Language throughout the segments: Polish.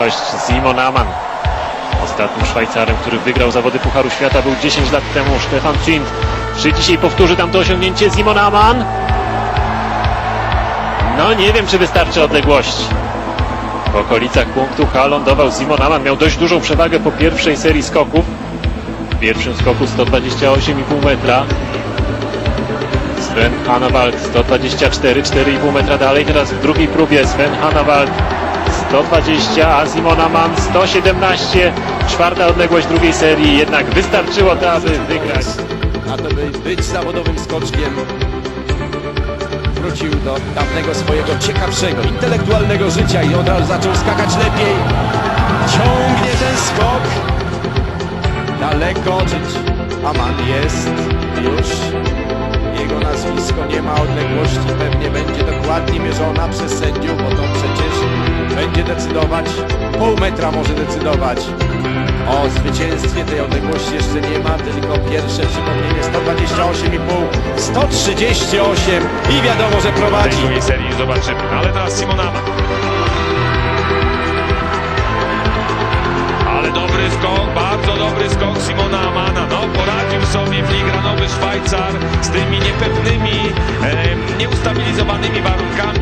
prędkość Simon Aman. Ostatnim Szwajcarem, który wygrał zawody Pucharu Świata był 10 lat temu Stefan Zünd. Czy dzisiaj powtórzy tam to osiągnięcie Simon Aman? No nie wiem, czy wystarczy odległość. W okolicach punktu H lądował Simon Aman. Miał dość dużą przewagę po pierwszej serii skoków. W pierwszym skoku 128,5 metra. Sven Hannawald 124, 4,5 metra dalej. Teraz w drugiej próbie Sven Hannawald 120, a Simon Aman 117. Czwarta odległość drugiej serii. Jednak wystarczyło to, aby wygrać. a to by być zawodowym skoczkiem. Wrócił do dawnego swojego ciekawszego, intelektualnego życia i od razu zaczął skakać lepiej. Ciągnie ten skok. Daleko, Aman jest już. Jego nazwisko nie ma odległości, pewnie będzie dokładnie mierzona przez sędziów, bo to przecież będzie decydować, pół metra może decydować. O zwycięstwie tej odległości jeszcze nie ma, tylko pierwsze przypomnienie 128,5, 138 i wiadomo, że W prowadzi. drugiej serii zobaczymy. Ale teraz Simonama. Ale dobry skok, bardzo dobry skok Simona Amana. No, poradził sobie filigranowy Szwajcar z tymi niepewnymi, e, nieustabilizowanymi warunkami.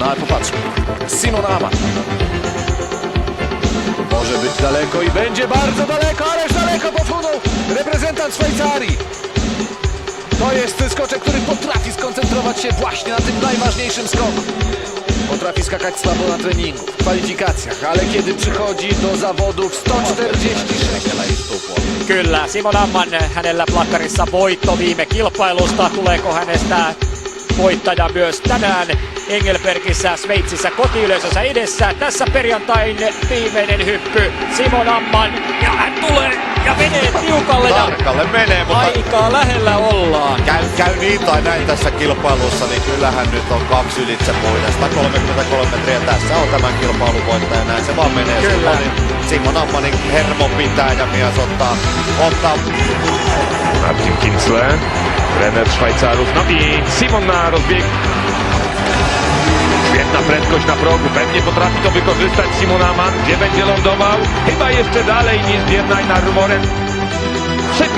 No ale popatrzmy. Simon Aman. Może być daleko i będzie bardzo daleko, ależ daleko posunął reprezentant Szwajcarii. To jest skoczek, który potrafi skoncentrować się właśnie na tym najważniejszym skoku. Potrafi skakać słabo na treningu, w kwalifikacjach, ale kiedy przychodzi do zawodów 146 na istupło. Kyllä, Simon Amman hänellä plakkarissa voitto viime kilpailusta. Tuleeko hänestä voittaja myös tänään Engelbergissä Sveitsissä kotiyleisönsä edessä. Tässä perjantain viimeinen hyppy Simon Amman ja hän tulee ja menee tiukalle ja Tarkalle menee, mutta aika lähellä ollaan. käy, käy niin tai näin tässä kilpailussa, niin kyllähän nyt on kaksi ylitse muiden. 133 metriä tässä on tämän kilpailun voittaja, näin se vaan menee. Kyllä. Simonin, Simon Ammanin hermo pitää ja mies ottaa, ottaa Martin Kinsle, trener Szwajcarów. No i Simon na rozbieg. Świetna prędkość na progu. Pewnie potrafi to wykorzystać Simon Aman. Gdzie będzie lądował? Chyba jeszcze dalej niż Biernaina Rumoren.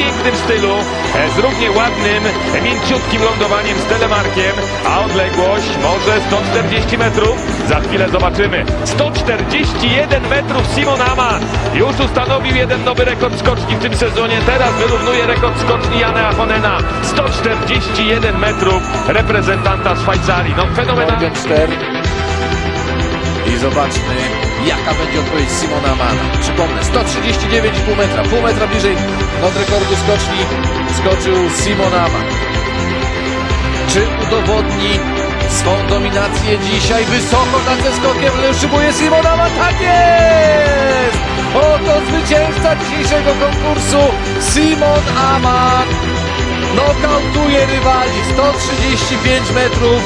Pięknym stylu, e, z równie ładnym, e, mięciutkim lądowaniem z telemarkiem, a odległość może 140 metrów. Za chwilę zobaczymy. 141 metrów Simon Aman już ustanowił jeden nowy rekord skoczni w tym sezonie. Teraz wyrównuje rekord skoczni Jana Achonena. 141 metrów reprezentanta Szwajcarii. No fenomenalny. Morgenstern. I zobaczmy, jaka będzie odpowiedź Simona Mana. Przypomnę, 139,5 metra, pół metra bliżej od rekordu skoczni skoczył Simon Aman. Czy udowodni swą dominację dzisiaj wysoko nad ze skokiem szybuje Simon Aman? Tak jest! Oto zwycięzca dzisiejszego konkursu Simon Aman nokautuje rywali 135 metrów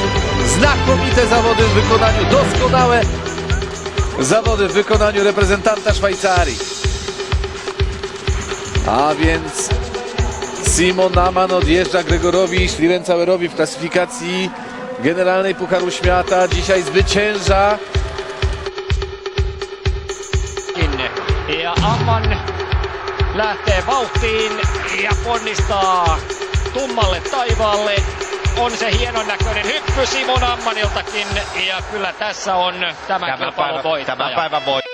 znakomite zawody w wykonaniu doskonałe zawody w wykonaniu reprezentanta Szwajcarii. A więc Simon Naman odjeżdża Gregorowi Schlierencauerowi w klasyfikacji generalnej Pucharu Świata. Dzisiaj zwycięża. Ja Amman lähtee vauhtiin ja ponnistaa tummalle taivaalle. On se hienon näköinen hyppy Simon Ammaniltakin ja kyllä tässä on tämän kilpailun voittaja. päivän voi.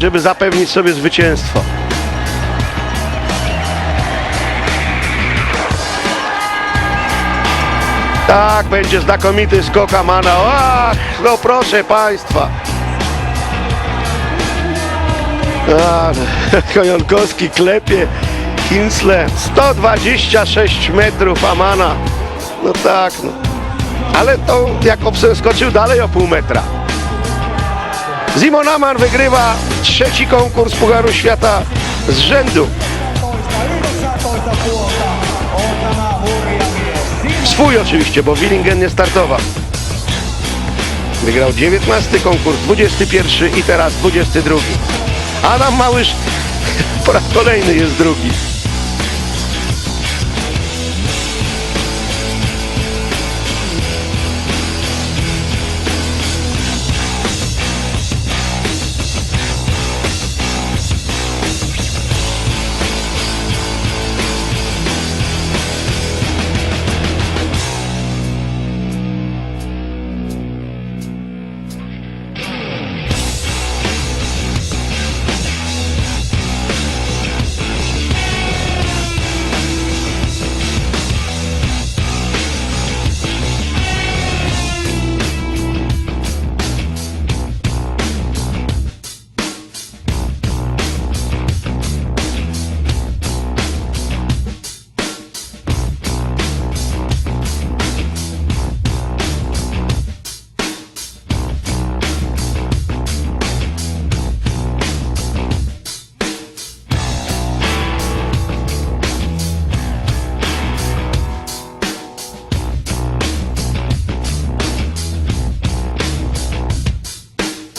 Żeby zapewnić sobie zwycięstwo. Tak, będzie znakomity skok Amana. Ach, no proszę Państwa. A, Kojonkowski klepie Hinsle. 126 metrów Amana. No tak, no. Ale to Jakobsen skoczył dalej o pół metra. Simon Aman wygrywa trzeci konkurs Pucharu Świata z rzędu. Swój oczywiście, bo Willingen nie startował. Wygrał 19 konkurs, 21 i teraz 22. Adam Małysz po raz kolejny jest drugi.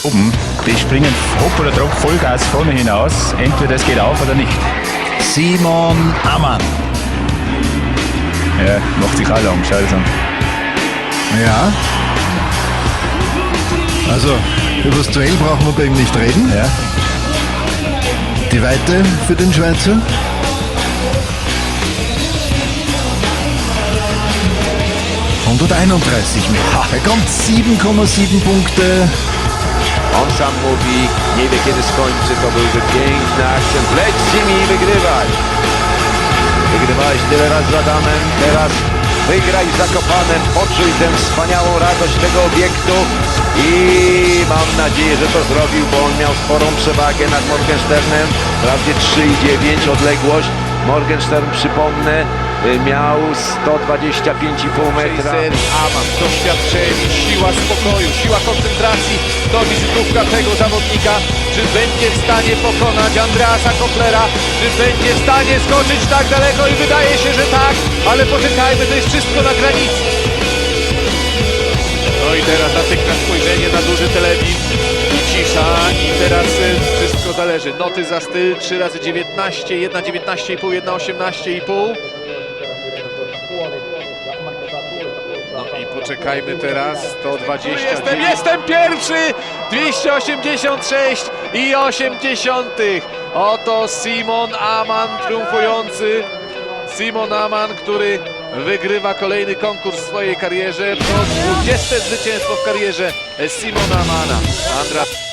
Oben. Die springen hopp oder drop Vollgas vorne hinaus. Entweder es geht auf oder nicht. Simon Ammann. Ja, macht sich alle um, das an. Ja. Also, über das Duell brauchen wir bei ihm nicht reden. Ja. Die Weite für den Schweizer. ...131 Meter. Er kommt 7,7 Punkte. On sam mówi, nie wie kiedy skończy, to byłby piękny akcent. Leć Simi i wygrywaj. Wygrywałeś tyle razy z Adamem, teraz wygraj z Zakopanem. Poczuj tę wspaniałą radość tego obiektu. i mam nadzieję, że to zrobił, bo on miał sporą przewagę nad Morgensternem, wprawdzie 3,9 odległość. Morgenstern, przypomnę, miał 125,5 metra. Aman, doświadczenie, siła spokoju, siła koncentracji to wizytówka tego zawodnika. Czy będzie w stanie pokonać Andreasa Koplera? Czy będzie w stanie skoczyć tak daleko? I wydaje się, że tak, ale poczekajmy, to jest wszystko na granicy. No i teraz natychmiast spojrzenie na duży telewizor i cisza i teraz y, wszystko zależy. Noty za styl 3 razy 19, jedna 19,5, poczekajmy teraz, 120. Jestem, jestem pierwszy! 286 i 80. Oto Simon Aman triumfujący. Simon Aman, który wygrywa kolejny konkurs w swojej karierze. To 20 zwycięstwo w karierze Simona Amana. Andra